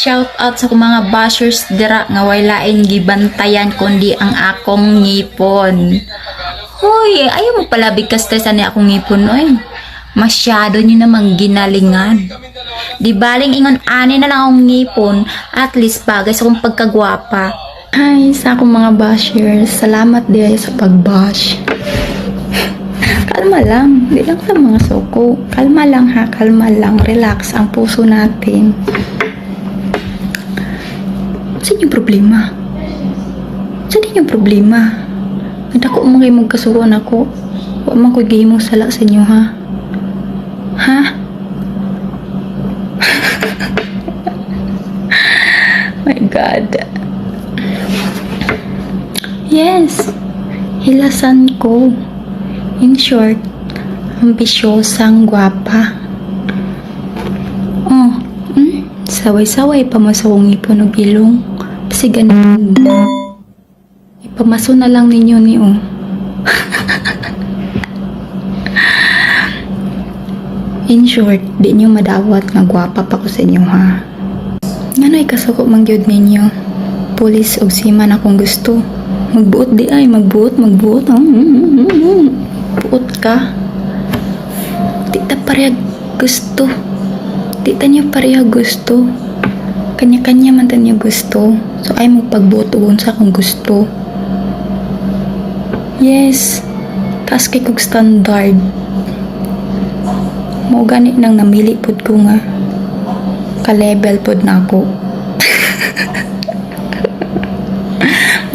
Shout out sa mga bashers dira nga way lain gibantayan kundi ang akong ngipon. Hoy, ayaw mo pala bigkas stresan ni akong ngipon oy. Masyado niyo namang ginalingan. Di baling ingon ani na lang akong ngipon, at least bagay sa akong pagkagwapa. Ay, sa akong mga bashers, salamat di sa pagbash. Kalma lang, di lang sa mga suko. Kalma lang ha, kalma lang. Relax ang puso natin. Saan yung problema? Saan yung problema? At ako mga kayo magkasuron ako. Huwag man ko gay mong sala sa inyo ha. Ha? My God. Yes. Hilasan ko. In short, ambisyosang gwapa. Oh, hmm? Saway-saway pa mo sa kong ipon o bilong. Kasi ganun. Ipamaso na lang ninyo ni oh. In short, di nyo madawat nga gwapa pa ko sa inyo ha. Ngano'y kasuko mangyod ninyo. Pulis og siman akong gusto. Magbuot di ay, magbuot, magbuot. Mm, Buot ka. Di ta pareha gusto. Di ta niya pareha gusto. Kanya-kanya man ta niya gusto. So ay mo pagbuot og unsa akong gusto. Yes. Taas kay kog standard. Mo gani nang namili pud ko nga ka-level pod na ako.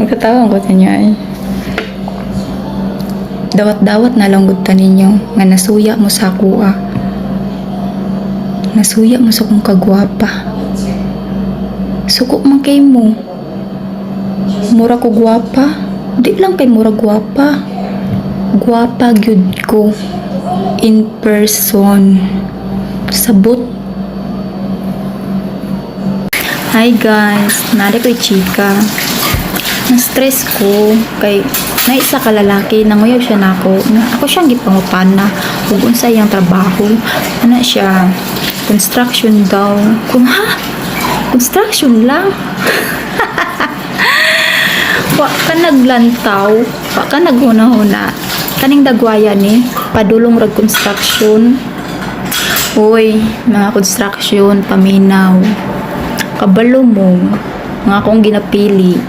Magkatawang ko sa inyo ay. Dawat-dawat na lang gud ta ninyo nga nasuya mo sa ah. Nasuya mo sa kong kagwapa. Suko man kay mo. Mura ko gwapa. Di lang kay mura gwapa. Gwapa gyud ko. In person. Sabot Hi guys, nari ko'y chika. Na-stress ko kay na isa ka lalaki, nanguyaw siya nako. Na ako siyang gipangupan na ug unsa iyang trabaho. Ana siya construction daw. Kung ha? Construction lang. Wa ka naglantaw, wa ka naghuna-huna. Kaning dagwaya ni, padulong rag construction. Uy, mga construction, paminaw kabalo mo nga akong ginapili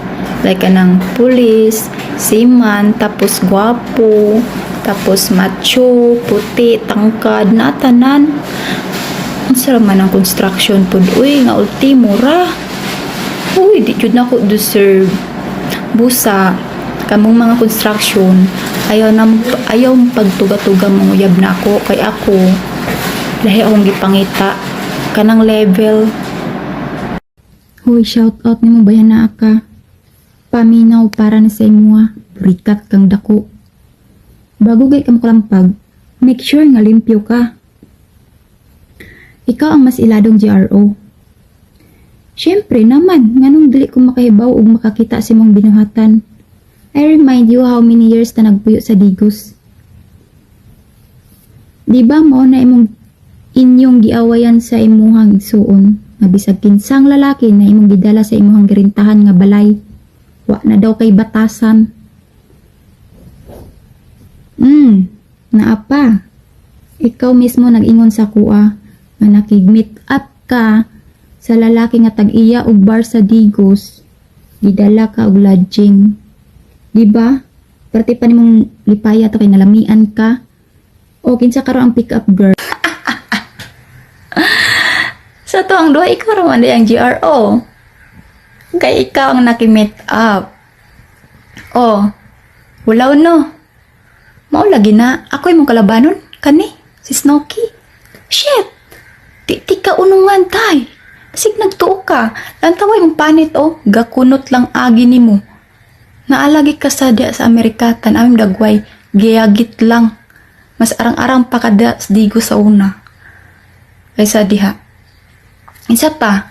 like kanang pulis seaman tapos gwapo tapos macho puti tangkad na tanan ang sarap man ang construction pod uy nga ultimo ra uy di jud na ko deserve. Busa kamong mga construction ayaw na ayaw pagtuga-tuga mong uyab na ako. Kay ako lahi akong gipangita. Kanang level. Hoy, shout out nimo bayan na ka. Paminaw para na sa imo Rikat kang dako. Bago gay ka makalampag, make sure nga limpyo ka. Ikaw ang mas iladong GRO. Siyempre naman, nganong dili ko makahibaw ug makakita sa imong binuhatan. I remind you how many years na nagpuyo sa Digos. Di ba mo na imong inyong giawayan sa imuhang igsuon? nga bisag kinsang lalaki na imong gidala sa imong girintahan nga balay wa na daw kay batasan mm naapa ikaw mismo nag-ingon sa kuha nga nakig-meet up ka sa lalaki nga tag-iya og bar sa Digos gidala ka og lodging di ba parte pa nimong lipaya to kay nalamian ka o kinsa karo ang pick up girl sa to ang duha, ikaw raman ang GRO. Kay ikaw ang nakimit up. Oh, wala no. Mao lagi na, ako yung kalabanon. Kani, si Snooki. Shit! Di, di ka unungan, tay. Kasig nagtuo ka. Lantaway mong panit, oh. Gakunot lang agi ni mo. Naalagi ka sa dia sa Amerikatan, aming dagway. Giyagit lang. Mas arang-arang pa kada digo sa una. Kaysa diha. Isa pa,